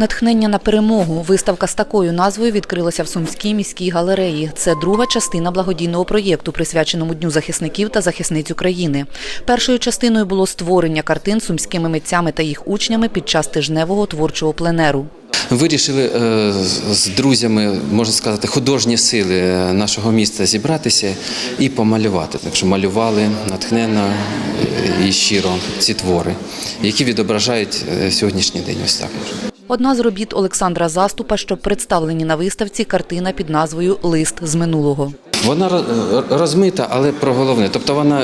Натхнення на перемогу. Виставка з такою назвою відкрилася в Сумській міській галереї. Це друга частина благодійного проєкту, присвяченому Дню захисників та захисниць України. Першою частиною було створення картин сумськими митцями та їх учнями під час тижневого творчого пленеру. Вирішили е, з- друзями, можна сказати, художні сили е, нашого міста зібратися і помалювати. Так що малювали натхненно і щиро ці твори, які відображають е, сьогоднішній день. Ось так. Одна з робіт Олександра Заступа, що представлені на виставці, картина під назвою Лист з минулого. Вона роз- розмита, але про головне. Тобто вона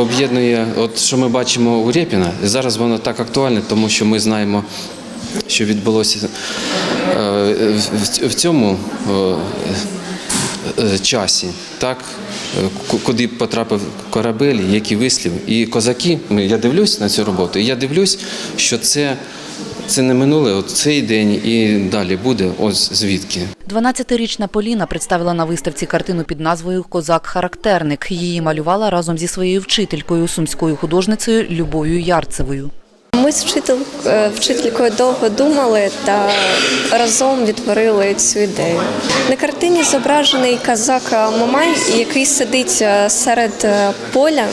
об'єднує, от що ми бачимо у Рєпіна. Зараз воно так актуальне, тому що ми знаємо, що відбулося е, в- цьому е, е, часі, так, куди потрапив корабель, який вислів. І козаки, я дивлюсь на цю роботу, і я дивлюсь, що це, це не минуле, от цей день і далі буде, ось звідки. 12-річна Поліна представила на виставці картину під назвою Козак-характерник. Її малювала разом зі своєю вчителькою, сумською художницею Любов'ю Ярцевою. Ми з е, вчителькою довго думали та разом відтворили цю ідею. На картині зображений казак Мамай, який сидить е, серед е, поля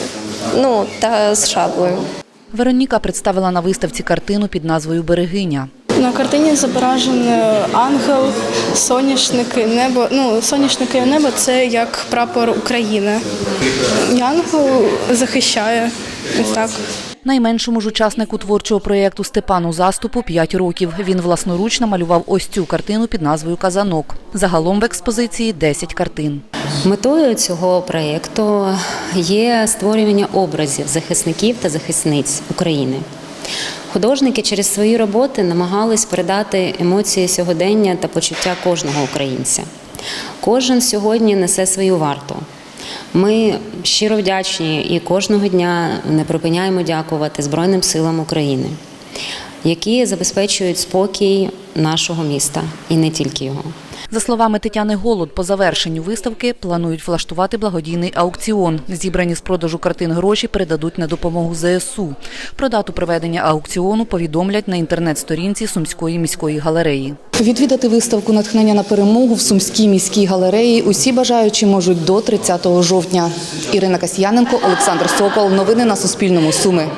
ну, та з шаблею. Вероніка представила на виставці картину під назвою Берегиня. На картині зображений ангел, соняшники, небо. Ну, соняшники і небо це як прапор України. І ангел захищає. Ось так. Найменшому ж учаснику творчого проєкту Степану Заступу 5 років. Він власноручно малював ось цю картину під назвою Казанок. Загалом в експозиції 10 картин. Метою цього проєкту є створювання образів захисників та захисниць України. Художники через свої роботи намагались передати емоції сьогодення та почуття кожного українця. Кожен сьогодні несе свою варту. Ми щиро вдячні і кожного дня не припиняємо дякувати Збройним силам України, які забезпечують спокій нашого міста і не тільки його. За словами Тетяни Голод, по завершенню виставки планують влаштувати благодійний аукціон. Зібрані з продажу картин гроші передадуть на допомогу ЗСУ. Про дату проведення аукціону повідомлять на інтернет-сторінці Сумської міської галереї. Відвідати виставку натхнення на перемогу в Сумській міській галереї усі бажаючі можуть до 30 жовтня. Ірина Касьяненко, Олександр Сокол. Новини на Суспільному. Суми.